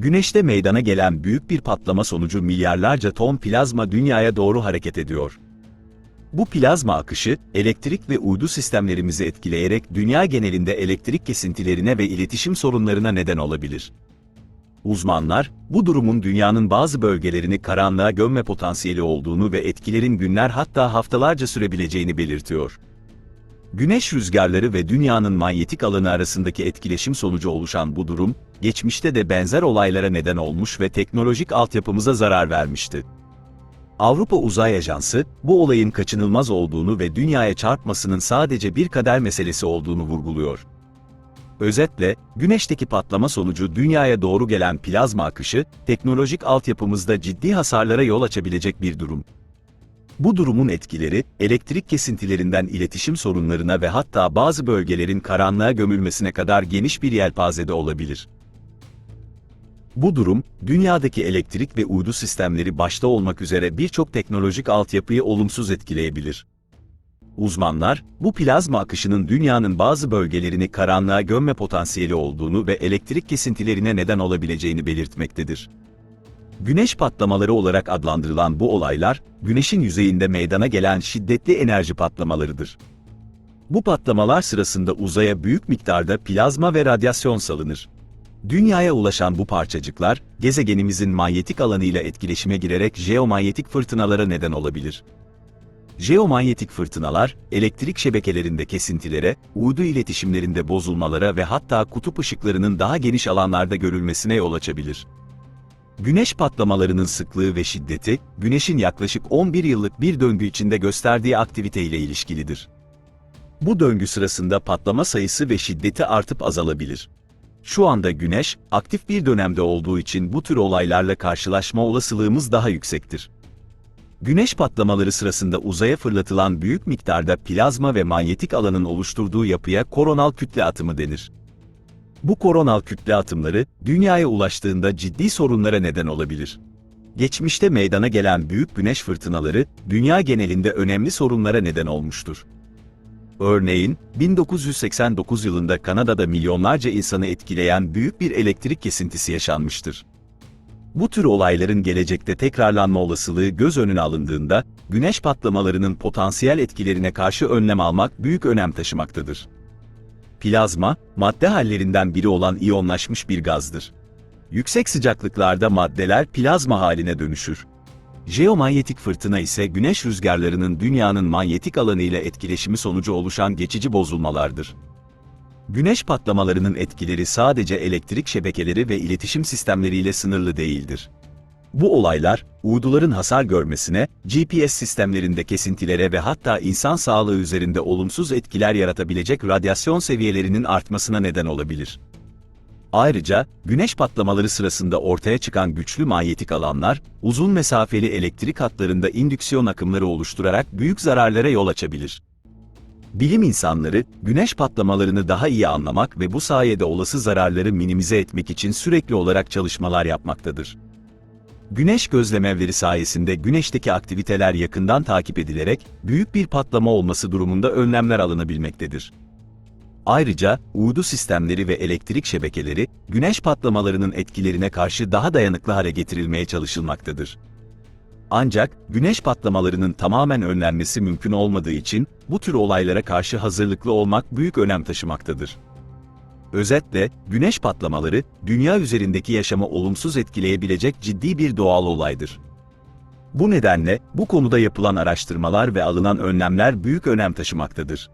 Güneşte meydana gelen büyük bir patlama sonucu milyarlarca ton plazma dünyaya doğru hareket ediyor. Bu plazma akışı, elektrik ve uydu sistemlerimizi etkileyerek dünya genelinde elektrik kesintilerine ve iletişim sorunlarına neden olabilir. Uzmanlar, bu durumun dünyanın bazı bölgelerini karanlığa gömme potansiyeli olduğunu ve etkilerin günler hatta haftalarca sürebileceğini belirtiyor. Güneş rüzgarları ve dünyanın manyetik alanı arasındaki etkileşim sonucu oluşan bu durum, geçmişte de benzer olaylara neden olmuş ve teknolojik altyapımıza zarar vermişti. Avrupa Uzay Ajansı, bu olayın kaçınılmaz olduğunu ve dünyaya çarpmasının sadece bir kader meselesi olduğunu vurguluyor. Özetle, güneşteki patlama sonucu dünyaya doğru gelen plazma akışı, teknolojik altyapımızda ciddi hasarlara yol açabilecek bir durum. Bu durumun etkileri, elektrik kesintilerinden iletişim sorunlarına ve hatta bazı bölgelerin karanlığa gömülmesine kadar geniş bir yelpazede olabilir. Bu durum, dünyadaki elektrik ve uydu sistemleri başta olmak üzere birçok teknolojik altyapıyı olumsuz etkileyebilir. Uzmanlar, bu plazma akışının dünyanın bazı bölgelerini karanlığa gömme potansiyeli olduğunu ve elektrik kesintilerine neden olabileceğini belirtmektedir. Güneş patlamaları olarak adlandırılan bu olaylar, güneşin yüzeyinde meydana gelen şiddetli enerji patlamalarıdır. Bu patlamalar sırasında uzaya büyük miktarda plazma ve radyasyon salınır. Dünyaya ulaşan bu parçacıklar, gezegenimizin manyetik alanıyla etkileşime girerek jeomanyetik fırtınalara neden olabilir. Jeomanyetik fırtınalar, elektrik şebekelerinde kesintilere, uydu iletişimlerinde bozulmalara ve hatta kutup ışıklarının daha geniş alanlarda görülmesine yol açabilir. Güneş patlamalarının sıklığı ve şiddeti, Güneş'in yaklaşık 11 yıllık bir döngü içinde gösterdiği aktivite ile ilişkilidir. Bu döngü sırasında patlama sayısı ve şiddeti artıp azalabilir. Şu anda Güneş, aktif bir dönemde olduğu için bu tür olaylarla karşılaşma olasılığımız daha yüksektir. Güneş patlamaları sırasında uzaya fırlatılan büyük miktarda plazma ve manyetik alanın oluşturduğu yapıya koronal kütle atımı denir. Bu koronal kütle atımları, dünyaya ulaştığında ciddi sorunlara neden olabilir. Geçmişte meydana gelen büyük güneş fırtınaları, dünya genelinde önemli sorunlara neden olmuştur. Örneğin, 1989 yılında Kanada'da milyonlarca insanı etkileyen büyük bir elektrik kesintisi yaşanmıştır. Bu tür olayların gelecekte tekrarlanma olasılığı göz önüne alındığında, güneş patlamalarının potansiyel etkilerine karşı önlem almak büyük önem taşımaktadır. Plazma, madde hallerinden biri olan iyonlaşmış bir gazdır. Yüksek sıcaklıklarda maddeler plazma haline dönüşür. Jeomanyetik fırtına ise güneş rüzgarlarının dünyanın manyetik alanı ile etkileşimi sonucu oluşan geçici bozulmalardır. Güneş patlamalarının etkileri sadece elektrik şebekeleri ve iletişim sistemleriyle sınırlı değildir. Bu olaylar, uyduların hasar görmesine, GPS sistemlerinde kesintilere ve hatta insan sağlığı üzerinde olumsuz etkiler yaratabilecek radyasyon seviyelerinin artmasına neden olabilir. Ayrıca, güneş patlamaları sırasında ortaya çıkan güçlü manyetik alanlar, uzun mesafeli elektrik hatlarında indüksiyon akımları oluşturarak büyük zararlara yol açabilir. Bilim insanları, güneş patlamalarını daha iyi anlamak ve bu sayede olası zararları minimize etmek için sürekli olarak çalışmalar yapmaktadır. Güneş gözlemevleri sayesinde güneşteki aktiviteler yakından takip edilerek, büyük bir patlama olması durumunda önlemler alınabilmektedir. Ayrıca, uydu sistemleri ve elektrik şebekeleri, güneş patlamalarının etkilerine karşı daha dayanıklı hale getirilmeye çalışılmaktadır. Ancak, güneş patlamalarının tamamen önlenmesi mümkün olmadığı için, bu tür olaylara karşı hazırlıklı olmak büyük önem taşımaktadır. Özetle, güneş patlamaları, dünya üzerindeki yaşamı olumsuz etkileyebilecek ciddi bir doğal olaydır. Bu nedenle, bu konuda yapılan araştırmalar ve alınan önlemler büyük önem taşımaktadır.